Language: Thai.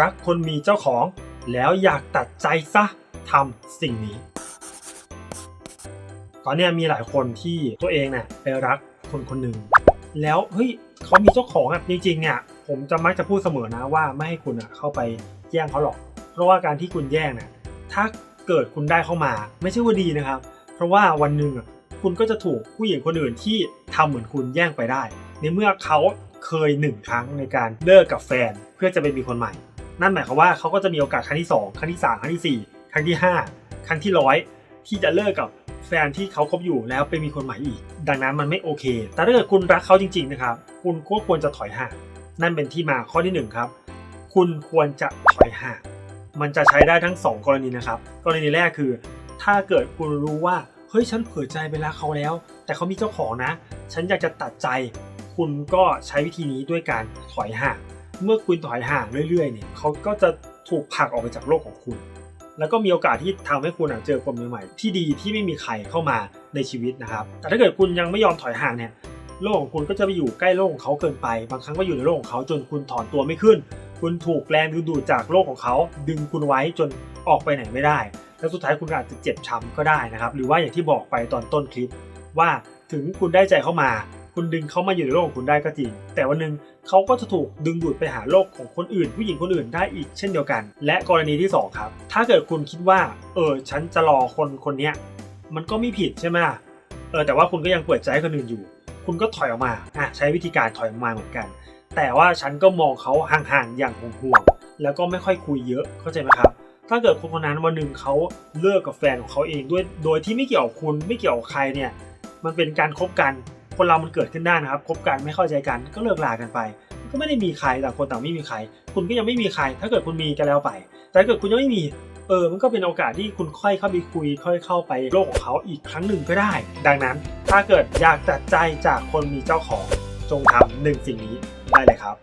รักคนมีเจ้าของ แล้วอยากตัดใจซะทำสิ่งนี้ ตอนนี้มีหลายคนที่ตัวเองเนี่ยไปรักคนคนหนึ่งแล้วเฮ้ยเขามีเจ้าของอะจริงๆเนี่ยผมจะมักจะพูดเสมอนะว่าไม่ให้คุณอะเข้าไปแย่งเขาหรอก เพราะว่าการที่คุณแย่งเนี่ยถ้าเกิดคุณได้เข้ามา ไม่ใช่ว่าดีนะครับ เพราะว่าวันหนึ่งอะคุณก็จะถูกผู้หญิงคนอื่นที่ทำเหมือนคุณแย่งไปได้ ในเมื่อเขาเคยหนึ่งครั้งในการเลิกกับแฟนเพื่อจะไปมีคนใหม่ นั่นหมายความว่าเขาก็จะมีโอกาสครั้งที่ 2 ครั้งที่ 3 ครั้งทีสี่ 4 ครั้งที่ 5 ครั้งที่ร้อยที่จะเลิกกับแฟนที่เขาคบอยู่แล้วไปมีคนใหม่อีก ดังนั้นมันไม่โอเค แต่ถ้าเกิดคุณรักเขาจริงๆนะครับ คุณก็ควรจะถอยห่าง นั่นเป็นที่มาข้อที่หนึ่งครับ คุณควรจะถอยห่าง มันจะใช้ได้ทั้ง 2 กรณีนะครับ กรณีแรกคือ ถ้าเกิดคุณรู้ว่า เฮ้ยฉันเผื่อใจไปรักเขาแล้ว แต่เขามีเจ้าของนะ ฉันอยากจะตัดใจ คุณก็ใช้วิธีนี้ด้วยการถอยห่าง เมื่อคุณถอยห่างเรื่อยๆเนี่ยเขาก็จะถูกผลักออกไปจากโลกของคุณ แล้วก็มีโอกาสที่ทำให้คุณอะเจอคนใหม่ๆที่ดีที่ไม่มีใครเข้ามาในชีวิตนะครับ แต่ถ้าเกิดคุณยังไม่ยอมถอยห่างเนี่ยโลกของคุณก็จะไปอยู่ใกล้โลกของเขาเกินไป บางครั้งก็อยู่ในโลกของเขาจนคุณถอนตัวไม่ขึ้น คุณถูกแรงดึงดูดจากโลกของเขา ดึงคุณไว้จนออกไปไหนไม่ได้ แล้วสุดท้ายคุณอาจจะเจ็บช้ำก็ได้นะครับ หรือว่าอย่างที่บอกไปตอนต้นคลิปว่าถึงคุณได้ใจเข้ามา คุณดึงเขามาอยู่ในโลกของคุณได้ก็จริง แต่วันหนึ่งเขาก็จะถูกดึงดูดไปหาโลกของคนอื่น ผู้หญิงคนอื่นได้อีกเช่นเดียวกัน และกรณีที่สองครับ ถ้าเกิดคุณคิดว่า เออ ฉันจะรอคนคนนี้มันก็ไม่ผิดใช่ไหมเออแต่ว่าคุณก็ยังเปิดใจให้คนอื่นอยู่ คุณก็ถอยออกมาอะใช้วิธีการถอยออกมาเหมือนกัน แต่ว่าฉันก็มองเขาห่างๆอย่างห่วงๆแล้วก็ไม่ค่อยคุยเยอะเข้าใจไหมครับถ้าเกิดคนคนนั้นวันหนึ่งเขาเลิกกับแฟนของเขาเองด้วย โดยที่ไม่เกี่ยวกับคุณไม่เกี่ยวกับใครเนี่ย มันเป็นการคบกัน คนเรามันเกิดขึ้นได้นะครับคบกันไม่เข้าใจกันก็เลิกลากันไป ก็ไม่ได้มีใครต่างคนต่างไม่มีใคร คุณก็ยังไม่มีใคร ถ้าเกิดคุณมีก็แล้วไป แต่ถ้าเกิดคุณยังไม่มีเออ มันก็เป็นโอกาสที่คุณค่อยเข้าไปคุย ค่อยเข้าไปโลกของเขาอีกครั้งหนึ่งก็ได้ ดังนั้น ถ้าเกิดอยากตัดใจจากคนมีเจ้าของ จงทำหนึ่งสิ่งนี้ได้เลยครับ